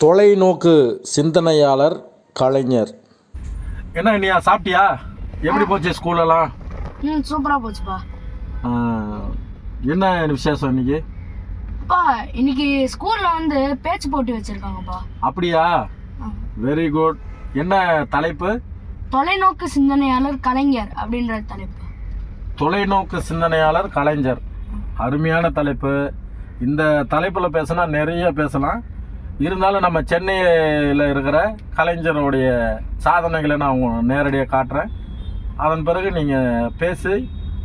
தொலைநோக்கு சிந்தனையாளர் கலைஞர். என்ன நீயா சாப்பிட்டியா? எப்படி போச்சு ஸ்கூலெல்லாம்? ம் சூப்பரா போச்சுப்பா. என்ன விசேஷம் இன்னைக்கு? அப்பா இன்னைக்கு ஸ்கூல்ல வந்து பேச்சு போட்டி வச்சிருக்காங்கப்பா. அப்படியா. வெரி குட் என்ன தலைப்பு? தொலைநோக்கு சிந்தனையாளர் கலைஞர் அப்படின்ற தலைப்பு. தொலைநோக்கு சிந்தனையாளர் கலைஞர். அருமையான தலைப்பு. இந்த தலைப்பில் பேசினா நிறைய பேசலாம். இருந்தாலும் நம்ம சென்னையில் இருக்கிற கலைஞருடைய சாதனைகளை நான் உங்க நேரடியாக காட்டுறேன். அதன் பிறகு நீங்கள் பேசி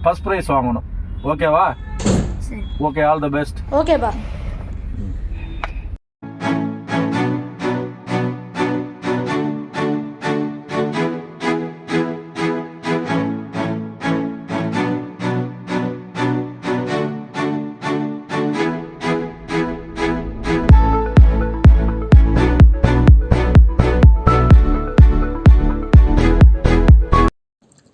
ஃபஸ்ட் ப்ரைஸ் வாங்கணும். ஓகேவா ஓகே ஆல் த பெஸ்ட் ஓகேப்பா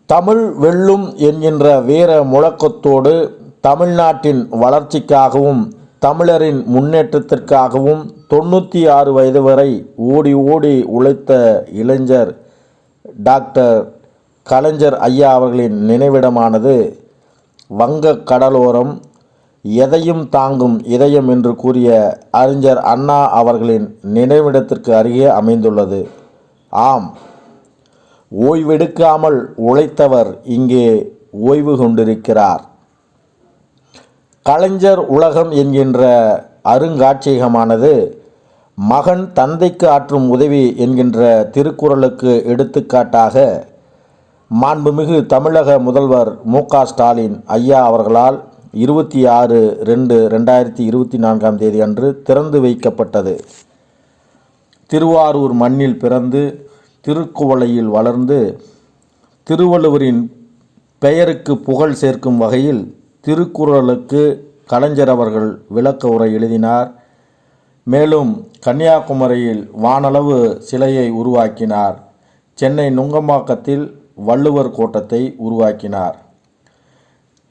தமிழ் வெல்லும் என்கின்ற வீர முழக்கத்தோடு தமிழ்நாட்டின் வளர்ச்சிக்காகவும் தமிழரின் முன்னேற்றத்திற்காகவும் தொண்ணூற்றி ஆறு வயது வரை ஓடி ஓடி உழைத்த இளைஞர் டாக்டர் கலைஞர் ஐயா அவர்களின் நினைவிடமானது வங்கக் கடலோரம் எதையும் தாங்கும் இதயம் என்று கூறிய அறிஞர் அண்ணா அவர்களின் நினைவிடத்திற்கு அருகே அமைந்துள்ளது. ஆம் ஓய்வெடுக்காமல் உழைத்தவர் இங்கே ஓய்வு கொண்டிருக்கிறார். கலைஞர் உலகம் என்கின்ற அருங்காட்சியகமானது மகன் தந்தைக்கு ஆற்றும் உதவி என்கின்ற திருக்குறளுக்கு எடுத்துக்காட்டாக மாண்புமிகு தமிழக முதல்வர் மு க ஸ்டாலின் ஐயா அவர்களால் இருபத்தி ஆறு ரெண்டு ரெண்டாயிரத்தி இருபத்தி நான்காம் தேதி அன்று திறந்து வைக்கப்பட்டது. திருவாரூர் மண்ணில் பிறந்து திருக்குவளையில் வளர்ந்து திருவள்ளுவரின் பெயருக்கு புகழ் சேர்க்கும் வகையில் திருக்குறளுக்கு கலைஞர் அவர்கள் விளக்க உரை எழுதினார். மேலும் கன்னியாகுமரியில் வானளவு சிலையை உருவாக்கினார். சென்னை நுங்கம்பாக்கத்தில் வள்ளுவர் கோட்டத்தை உருவாக்கினார்.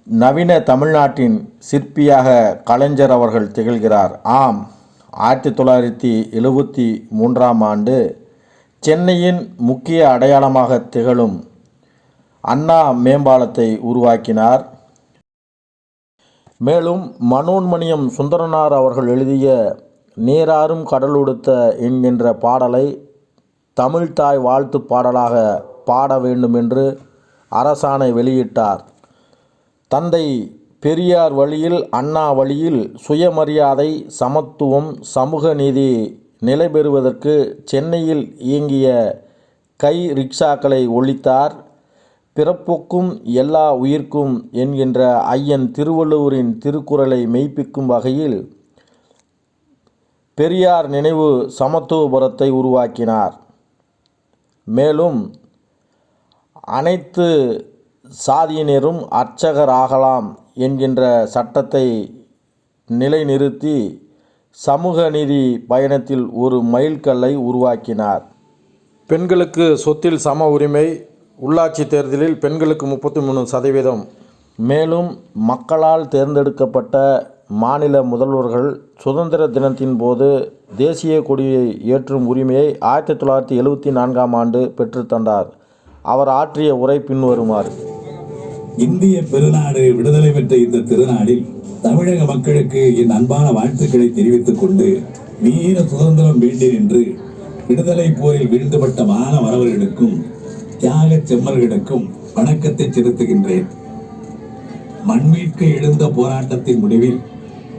நவீன தமிழ்நாட்டின் சிற்பியாக கலைஞர் அவர்கள் திகழ்கிறார். ஆம் ஆயிரத்தி தொள்ளாயிரத்தி எழுபத்தி மூன்றாம் ஆண்டு சென்னையின் முக்கிய அடையாளமாக திகழும் அண்ணா மேம்பாலத்தை உருவாக்கினார். மேலும் மனோன்மணியம் சுந்தரனார் அவர்கள் எழுதிய நீராறும் கடலுடுத்த என்கின்ற பாடலை தமிழ்தாய் வாழ்த்து பாடலாக பாட வேண்டும் என்று அரசாணை வெளியிட்டார். தந்தை பெரியார் வழியில் அண்ணா வழியில் சுயமரியாதை சமத்துவம் சமூக நீதி நிலை பெறுவதற்கு சென்னையில் இயங்கிய கை ரிக்ஷாக்களை ஒழித்தார். பிறப்புக்கும் எல்லா உயிர்க்கும் என்கின்ற ஐயன் திருவள்ளுவரின் திருக்குறளை மெய்ப்பிக்கும் வகையில் பெரியார் நினைவு சமத்துவபுரத்தை உருவாக்கினார். மேலும் அனைத்து சாதியினரும் அர்ச்சகராகலாம் என்கின்ற சட்டத்தை நிலைநிறுத்தி சமூக நீதி பயணத்தில் ஒரு மைல்கல்லை உருவாக்கினார். பெண்களுக்கு சொத்தில் சம உரிமை உள்ளாட்சி தேர்தலில் பெண்களுக்கு முப்பத்தி மூணு சதவீதம். மேலும் மக்களால் தேர்ந்தெடுக்கப்பட்ட மாநில முதல்வர்கள் சுதந்திர தினத்தின் போது தேசிய கொடியை ஏற்றும் உரிமையை ஆயிரத்தி தொள்ளாயிரத்தி எழுபத்தி நான்காம் ஆண்டு பெற்றுத்தந்தார் அவர் ஆற்றிய உரை பின்வருமாறு. இந்திய பெருநாடு விடுதலை பெற்ற இந்த திருநாளில் தமிழக மக்களுக்கு என் அன்பான வாழ்த்துக்களை தெரிவித்துக் கொண்டு வீர சுதந்திரம் வேண்டேன் என்று விடுதலை போரில் வீழ்ந்துபட்ட மாணவரவர்களுக்கும் தியாக செம்மர்களுக்கும் வணக்கத்தை செலுத்துகின்றேன். மண்மீட்க எழுந்த போராட்டத்தின் முடிவில்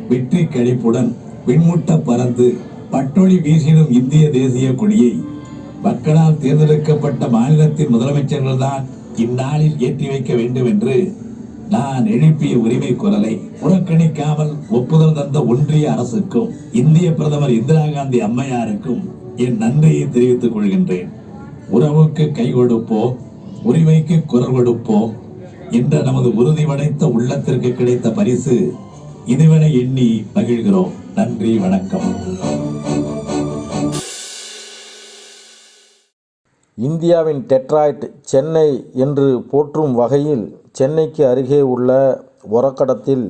வெற்றி கழிப்புடன் விண்முட்ட பறந்து பட்டொளி வீசிடும் இந்திய தேசிய கொடியை மக்களால் தேர்ந்தெடுக்கப்பட்ட மாநிலத்தின் முதலமைச்சர்கள் தான் இந்நாளில் ஏற்றி வைக்க வேண்டும் என்று நான் எழுப்பிய உரிமை குரலை புறக்கணிக்காமல் ஒப்புதல் தந்த ஒன்றிய அரசுக்கும் இந்திய பிரதமர் இந்திரா காந்தி அம்மையாருக்கும் என் நன்றியை தெரிவித்துக் கொள்கின்றேன். உறவுக்கு கை கொடுப்போம் உரிமைக்கு குரல் கொடுப்போம் என்ற நமது உறுதி படைத்த உள்ளத்திற்கு கிடைத்த பரிசு இதுவரை எண்ணி மகிழ்கிறோம். நன்றி வணக்கம். இந்தியாவின் டெட்ராய்ட் சென்னை என்று போற்றும் வகையில் சென்னைக்கு அருகே உள்ள ஒரக்கடத்தில்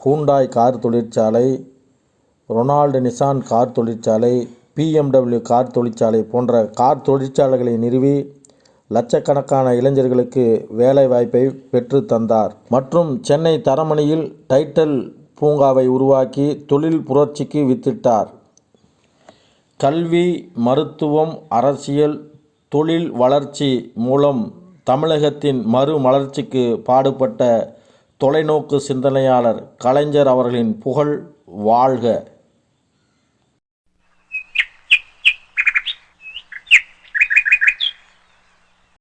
ஹூண்டாய் கார் தொழிற்சாலை ரொனால்டு நிசான் கார் தொழிற்சாலை பிஎம்டபிள்யூ கார் தொழிற்சாலை போன்ற கார் தொழிற்சாலைகளை நிறுவி லட்சக்கணக்கான இளைஞர்களுக்கு வேலை வாய்ப்பை பெற்று தந்தார். மற்றும் சென்னை தரமணியில் டைட்டல் பூங்காவை உருவாக்கி தொழில் புரட்சிக்கு வித்திட்டார். கல்வி மருத்துவம் அரசியல் தொழில் வளர்ச்சி மூலம் தமிழகத்தின் மறுமலர்ச்சிக்கு பாடுபட்ட தொலைநோக்கு சிந்தனையாளர் கலைஞர் அவர்களின் புகழ் வாழ்க.